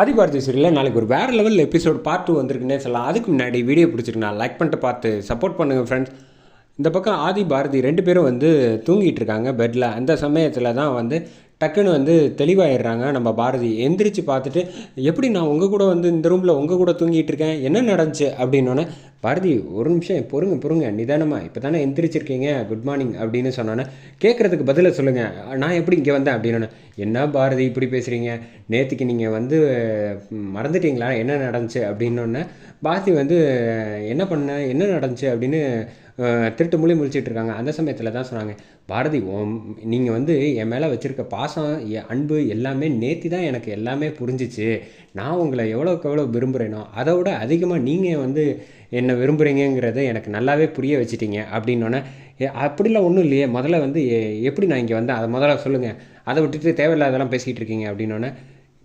ஆதிபாரதி சீரியலில் நாளைக்கு ஒரு வேறு லெவல் எபிசோட் பார்ட் டூ வந்திருக்குன்னே சொல்லலாம். அதுக்கு முன்னாடி வீடியோ பிடிச்சிருக்குண்ணா லைக் பண்ணிட்டு பார்த்து சப்போர்ட் பண்ணுங்கள் ஃப்ரெண்ட்ஸ் இந்த பக்கம் ஆதி பாரதி ரெண்டு பேரும் வந்து தூங்கிட்டு இருக்காங்க பெட்டில் அந்த சமயத்தில் தான் வந்து டக்குன்னு வந்து தெளிவாயிடுறாங்க. நம்ம பாரதி எந்திரிச்சு பார்த்துட்டு எப்படி நான் உங்கள் கூட வந்து இந்த ரூமில் உங்கள் கூட தூங்கிட்டு இருக்கேன்? என்ன நடந்துச்சு? அப்படின்னோடனே பாரதி ஒரு நிமிஷம் பொறுங்க பொறுங்க நிதானமாக இப்போ தானே எந்திரிச்சிருக்கீங்க குட் மார்னிங் அப்படின்னு சொன்னோன்னே கேட்குறதுக்கு பதிலை சொல்லுங்கள் நான் எப்படி இங்கே வந்தேன்? அப்படின்னு என்ன பாரதி இப்படி பேசுகிறீங்க நேற்றுக்கு நீங்கள் வந்து மறந்துட்டீங்களா? என்ன நடந்துச்சு? அப்படின்னோடனே பாரதி வந்து என்ன பண்ண என்ன நடந்துச்சு? அப்படின்னு திருட்டு மொழி முழிச்சிட்டு இருக்காங்க. அந்த சமயத்தில் தான் சொன்னாங்க. பாரதி ஓம் நீங்கள் வந்து என் மேலே வச்சுருக்க பாசம் என் அன்பு எல்லாமே நேத்தி தான் எனக்கு எல்லாமே புரிஞ்சிச்சு. நான் உங்களை எவ்வளோக்கு எவ்வளோ விரும்புகிறேனோ அதை விட அதிகமாக நீங்கள் வந்து என்னை விரும்புகிறீங்கிறத எனக்கு நல்லாவே புரிய வச்சிட்டீங்க அப்படின்னோடனே அப்படிலாம் ஒன்றும் இல்லையே. முதல்ல வந்து எப்படி நான் இங்கே வந்தேன் அதை முதல்ல சொல்லுங்கள் அதை விட்டுட்டு தேவையில்லாதெல்லாம் பேசிகிட்டு இருக்கீங்க அப்படின்னோடனே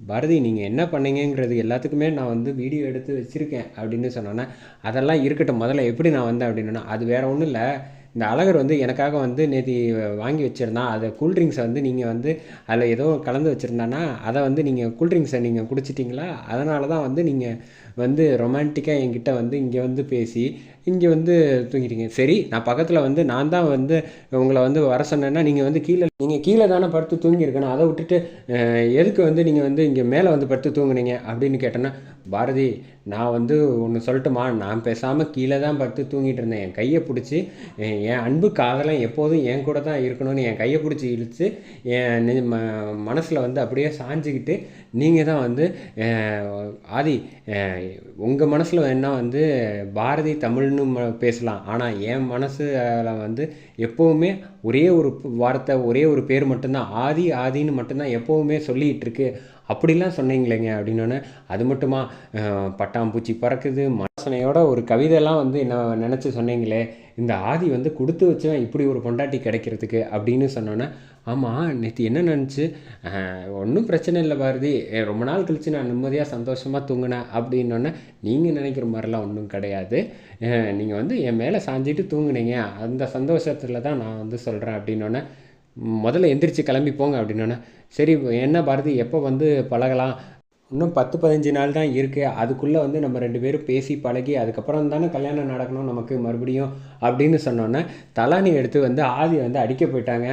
பாரதி நீங்கள் என்ன பண்ணீங்கிறது எல்லாத்துக்குமே நான் வந்து வீடியோ எடுத்து வச்சுருக்கேன் அப்படின்னு சொன்னோன்னே அதெல்லாம் இருக்கட்டும். முதல்ல எப்படி நான் வந்தேன் அப்படின்னா அது வேறு ஒன்றும் இல்லை. இந்த அழகர் வந்து எனக்காக வந்து நேற்று வாங்கி வச்சுருந்தான். அதை கூல்ட்ரிங்க்ஸை வந்து நீங்கள் வந்து அதில் ஏதோ கலந்து வச்சுருந்தானா அதை வந்து நீங்கள் கூல்ட்ரிங்க்ஸை நீங்கள் குடிச்சிட்டிங்களா? அதனால தான் வந்து நீங்கள் வந்து ரொமான்டிக்காக என்கிட்ட வந்து இங்கே வந்து பேசி இங்கே வந்து தூங்கிட்டீங்க. சரி நான் பக்கத்தில் வந்து நான் தான் வந்து உங்களை வந்து வர சொன்னேன்னா நீங்கள் வந்து கீழே நீங்கள் கீழே தானே படுத்து தூங்கியிருக்கணும். அதை விட்டுட்டு எதுக்கு வந்து நீங்கள் வந்து இங்கே மேலே வந்து படுத்து தூங்குனீங்க அப்படின்னு கேட்டேன்னா பாரதி நான் வந்து ஒன்று சொல்லட்டுமா? நான் பேசாமல் கீழே தான் படுத்து தூங்கிட்டு இருந்தேன். என் கையை பிடிச்சி என் அன்பு காதலாம் எப்போதும் என் கூட தான் இருக்கணும்னு என் கையை பிடிச்சி இழுத்து என் ம மனசில் வந்து அப்படியே சாஞ்சிக்கிட்டு நீங்கள் தான் வந்து ஆதி உங்கள் மனசில் வேணால் வந்து பாரதி தமிழ் தமிழ்னு பேசலாம். ஆனால் என் மனசில் வந்து எப்போவுமே ஒரே ஒரு வார்த்தை ஒரே ஒரு பேர் மட்டும்தான் ஆதி ஆதின்னு மட்டும்தான் எப்போவுமே சொல்லிகிட்டு இருக்கு அப்படிலாம் சொன்னீங்களேங்க அப்படின்னோடனே அது மட்டுமா? பட்டாம்பூச்சி பறக்குது மனசனையோட ஒரு கவிதைலாம் வந்து என்ன நினச்சி சொன்னீங்களே இந்த ஆதி வந்து கொடுத்து வச்சவன் இப்படி ஒரு பொண்டாட்டி கிடைக்கிறதுக்கு அப்படின்னு சொன்னோன்னே ஆமாம் நேற்று என்ன நினச்சி? ஒன்றும் பிரச்சனை இல்லை பாரதி. ரொம்ப நாள் கழித்து நான் நிம்மதியாக சந்தோஷமாக தூங்கினேன் அப்படின்னோடனே நீங்கள் நினைக்கிற மாதிரிலாம் ஒன்றும் கிடையாது. நீங்கள் வந்து என் மேலே சாஞ்சிட்டு தூங்குனீங்க. அந்த சந்தோஷத்தில் தான் நான் வந்து சொல்கிறேன் அப்படின்னோடனே முதல்ல எந்திரிச்சு கிளம்பி போங்க அப்படின்னோடனே சரி என்ன பாரதி எப்போ வந்து பழகலாம்? இன்னும் பத்து பதினஞ்சு நாள் தான் இருக்குது அதுக்குள்ளே வந்து நம்ம ரெண்டு பேரும் பேசி பழகி அதுக்கப்புறம் தானே கல்யாணம் நடக்கணும் நமக்கு மறுபடியும் அப்படின்னு சொன்னோன்னே தலானி எடுத்து வந்து ஆதி வந்து அடிக்க போயிட்டாங்க.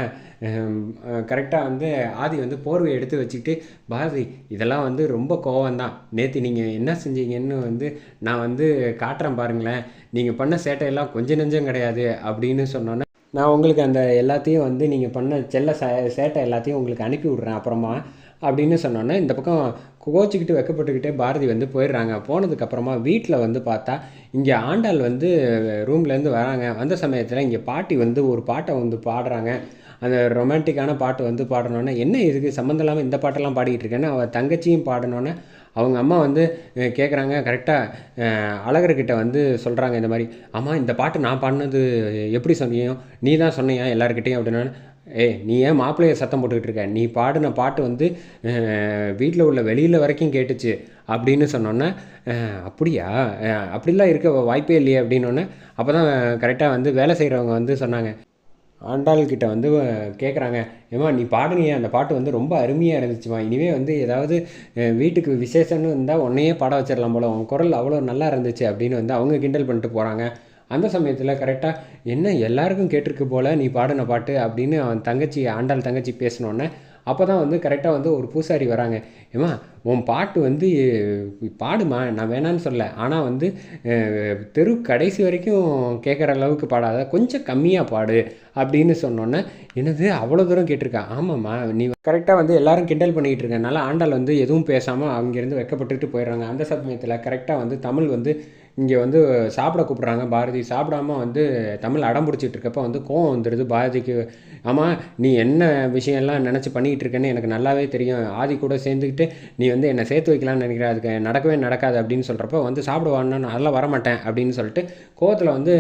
கரெக்டாக வந்து ஆதி வந்து போர்வை எடுத்து வச்சுக்கிட்டு பாரதி இதெல்லாம் வந்து ரொம்ப கோவம்தான். நேற்று நீங்கள் என்ன செஞ்சீங்கன்னு வந்து நான் வந்து காட்டுறேன் பாருங்களேன். நீங்கள் பண்ண சேட்டையெல்லாம் கொஞ்சம் நெஞ்சம் கிடையாது அப்படின்னு சொன்னோன்னே நான் உங்களுக்கு அந்த எல்லாத்தையும் வந்து நீங்கள் பண்ண செல்ல சே சேட்டை எல்லாத்தையும் உங்களுக்கு அனுப்பி விட்றேன் அப்புறமா. அப்படின்னு சொன்னோன்னே இந்த பக்கம் கோச்சிக்கிட்டு வெக்கப்பட்டுக்கிட்டே பாரதி வந்து போயிடுறாங்க. போனதுக்கப்புறமா வீட்டில் வந்து பார்த்தா இங்கே ஆண்டாள் வந்து ரூம்லேருந்து வராங்க. வந்த சமயத்தில் இங்கே பாட்டி வந்து ஒரு பாட்டை வந்து பாடுறாங்க. அந்த ரொமான்டிக்கான பாட்டு வந்து பாடினோன்னே என்ன இதுக்கு? சம்மந்தம் இல்லாமல் இந்த பாட்டெல்லாம் பாடிக்கிட்டு இருக்கேன்னு அவள் தங்கச்சியும் பாடினோன்னே அவங்க அம்மா வந்து கேட்குறாங்க கரெக்டாக அழகர்கிட்ட வந்து சொல்கிறாங்க இந்த மாதிரி. அம்மா இந்த பாட்டு நான் பாடினது எப்படி சொன்னியோ நீ தான் சொன்னியா எல்லாருக்கிட்டையும் அப்படின்னா ஏய் நீ ஏன் மாப்பிள்ளைய சத்தம் போட்டுக்கிட்டு இருக்க? நீ பாடின பாட்டு வந்து வீட்டில் உள்ள வெளியில் வரைக்கும் கேட்டுச்சு அப்படின்னு சொன்னோன்னே அப்படியா? அப்படிலாம் இருக்க வாய்ப்பே இல்லையே அப்படின்னோடனே அப்போ தான் கரெக்டாக வந்து வேலை செய்கிறவங்க வந்து சொன்னாங்க. ஆண்டாள்கிட்ட வந்து கேட்குறாங்க ஏம்மா நீ பாடுனியே அந்த பாட்டு வந்து ரொம்ப அருமையாக இருந்துச்சுமா இனிமே வந்து ஏதாவது வீட்டுக்கு விசேஷம்னு இருந்தால் உன்னையே பாட வச்சிடலாம் போல. உன் குரல் அவ்வளோ நல்லா இருந்துச்சு அப்படின்னு வந்து அவங்க கிண்டல் பண்ணிட்டு போகிறாங்க அந்த சமயத்தில் கரெக்டாக என்ன எல்லாருக்கும் கேட்டிருக்கு போல் நீ பாடின பாட்டு? அப்படின்னு அவன் தங்கச்சி ஆண்டாள் தங்கச்சி பேசினோன்னே அப்போ தான் வந்து கரெக்டாக வந்து ஒரு பூசாரி வராங்க. ஏம்மா உன் பாட்டு வந்து பாடுமா? நான் வேணான்னு சொல்ல ஆனால் வந்து தெரு கடைசி வரைக்கும் கேட்குற அளவுக்கு பாடாத கொஞ்சம் கம்மியாக பாடு அப்படின்னு சொன்னோன்னே என்னது? அவ்வளோ தூரம் கேட்டிருக்கா? ஆமாம்மா நீ கரெக்டாக வந்து எல்லாரும் கிண்டல் பண்ணிக்கிட்டு இருக்கனால ஆண்டாள் வந்து எதுவும் பேசாமல் அங்கேருந்து வெக்கப்பட்டுட்டு போயிடுறாங்க. அந்த சமயத்தில் கரெக்டாக வந்து தமிழ் வந்து இங்கே வந்து சாப்பிட கூப்பிட்றாங்க பாரதி. சாப்பிடாம வந்து தமிழ் அடம் பிடிச்சிட்டு இருக்கப்ப வந்து கோவம் வந்துடுது பாரதிக்கு. ஆமாம் நீ என்ன விஷயம்லாம் நினச்சி பண்ணிக்கிட்டு இருக்கேன்னு எனக்கு நல்லாவே தெரியும். ஆதி கூட சேர்ந்துக்கிட்டு நீ வந்து என்னை சேர்த்து வைக்கலாம்னு நினைக்கிற அதுக்கு நடக்கவே நடக்காது அப்படின்னு சொல்கிறப்ப வந்து சாப்பிடுவான்னா நான் அதெல்லாம் வரமாட்டேன் அப்படின்னு சொல்லிட்டு கோவத்தில் வந்து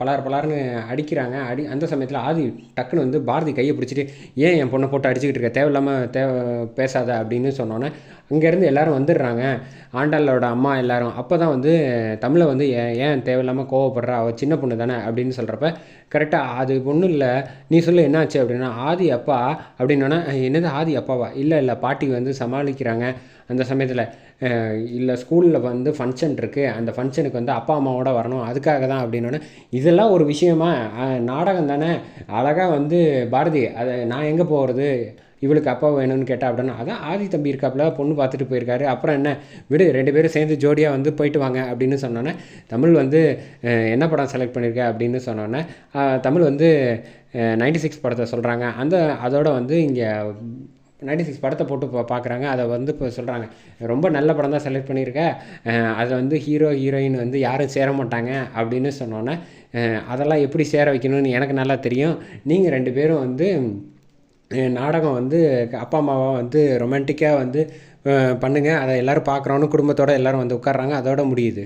பலார் பலார்னு அடிக்கிறாங்க. அடி அந்த சமயத்தில் ஆதி டக்குன்னு வந்து பாரதி கையை பிடிச்சிட்டு ஏன் என் பொண்ணை போட்டு அடிச்சுக்கிட்டு இருக்க? தேவையில்லாமல் தேவை பேசாத அப்படின்னு சொன்னோன்னே அங்கேருந்து எல்லோரும் வந்துடுறாங்க. ஆண்டாளோட அம்மா எல்லோரும். அப்போ தான் வந்து தமிழ் வந்து ஏன் ஏன் தேவையில்லாமல் கோவப்படுறா? அவள் சின்ன பொண்ணு தானே அப்படின்னு சொல்கிறப்ப கரெக்டாக அது ஒன்றும் இல்லை. நீ சொல்லு என்னாச்சு அப்படின்னா ஆதி அப்பா அப்படின்னா என்னது ஆதி அப்பாவா? இல்லை இல்லை பாட்டி வந்து சமாளிக்கிறாங்க. அந்த சமயத்தில் இல்லை ஸ்கூலில் வந்து ஃபங்க்ஷன் இருக்குது அந்த ஃபங்க்ஷனுக்கு வந்து அப்பா அம்மாவோட வரணும். அதுக்காக தான் அப்படின்னோடனே இதெல்லாம் ஒரு விஷயமா? நாடகம் தானே. அழகாக வந்து பாரதி அதை நான் எங்கே போகிறது இவளுக்கு அப்பா வேணும்னு கேட்டா அப்படின்னா அதான் ஆதி தம்பி இருக்காப்புல பொண்ணு பார்த்துட்டு போயிருக்காரு. அப்புறம் என்ன? விடு ரெண்டு பேரும் சேர்ந்து ஜோடியாக வந்து போயிட்டு வாங்க அப்படின்னு சொன்னோன்னே தமிழ் வந்து என்ன படம் செலக்ட் பண்ணியிருக்க அப்படின்னு சொன்னோன்னே தமிழ் வந்து நைன்டி சிக்ஸ் படத்தை சொல்கிறாங்க அந்த அதோட வந்து இங்கே நைன்டி சிக்ஸ் படத்தை போட்டு பார்க்குறாங்க அதை வந்து இப்போ சொல்கிறாங்க ரொம்ப நல்ல படம் தான் செலக்ட் பண்ணியிருக்க அதில் வந்து ஹீரோ ஹீரோயின் வந்து யாரும் சேர மாட்டாங்க அப்படின்னு சொன்னோன்னே அதெல்லாம் எப்படி சேர வைக்கணும்னு எனக்கு நல்லா தெரியும். நீங்கள் ரெண்டு பேரும் வந்து நாடகம் வந்து அப்பா அம்மாவை வந்து ரொமான்டிக்காக வந்து பண்ணுங்கள் அதை எல்லோரும் பார்க்குறோன்னு குடும்பத்தோடு எல்லோரும் வந்து உட்கார்றாங்க. அதோட முடியுது.